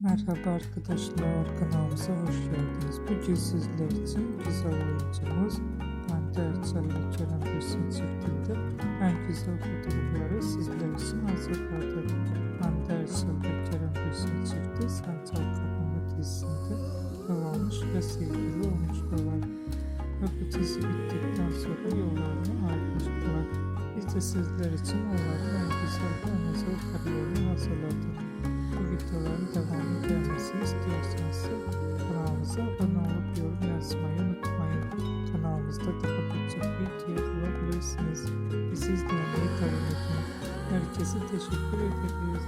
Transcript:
Merhaba arkadaşlar kanalımıza hoş geldiniz. Bugün sizler için güzel oyuncumuz Erçel ve Kerem Bürsin çiftinde en güzel fotoğrafları sizler için hazırladık. Erçel ve Kerem Bürsin çifti Sancal Kapama dizisinde yol ve sevgili olmuşlar. Ve bu dizi bittikten sonra yollarını ayrılmışlar. Biz de sizler için onların en güzel ve mutlaka Türkiye bulabilirsiniz. Bizi izlemeye devam edin. Herkese teşekkür ederiz.